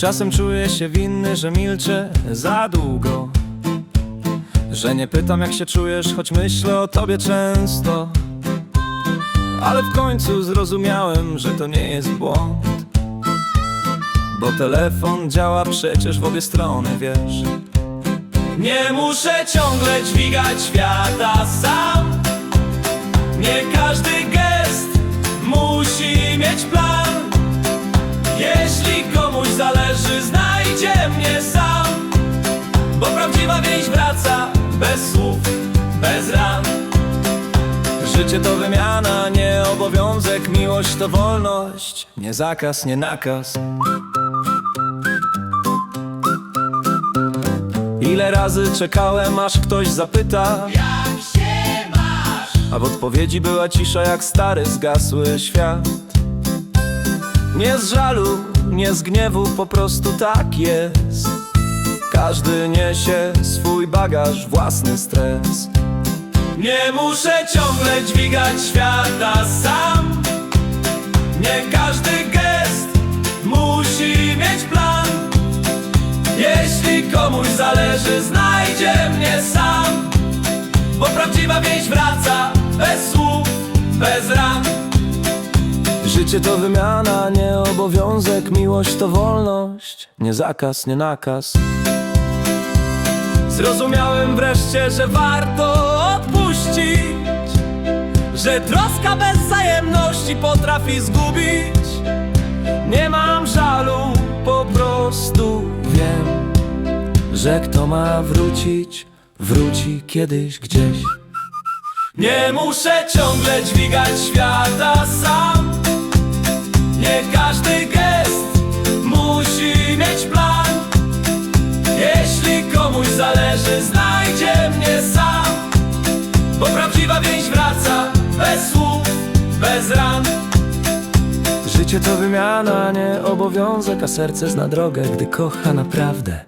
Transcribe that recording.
Czasem czuję się winny, że milczę za długo. Że nie pytam jak się czujesz, choć myślę o tobie często. Ale w końcu zrozumiałem, że to nie jest błąd. Bo telefon działa przecież w obie strony, wiesz. Nie muszę ciągle dźwigać świata sam bez słów, bez ran Życie to wymiana, nie obowiązek Miłość to wolność, nie zakaz, nie nakaz. Ile razy czekałem, aż ktoś zapyta Jak się masz? A w odpowiedzi była cisza jak stary zgasły świat. Nie z żalu, nie z gniewu, po prostu tak jest Każdy niesie swój bagaż, własny stres. Nie muszę ciągle dźwigać świata sam. Nie każdy gest musi mieć plan. Jeśli komuś zależy, znajdzie mnie sam. Bo prawdziwa więź wraca bez słów, bez ran. Życie to wymiana, nie obowiązek Miłość to wolność, nie zakaz, nie nakaz Zrozumiałem wreszcie, że warto odpuścić Że troska bez wzajemności potrafi zgubić Nie mam żalu, po prostu wiem że kto ma wrócić, wróci kiedyś gdzieś. Nie muszę ciągle dźwigać świata sam. Bo prawdziwa więź wraca bez słów, bez ran. Życie to wymiana, nie obowiązek, a serce zna drogę, gdy kocha naprawdę.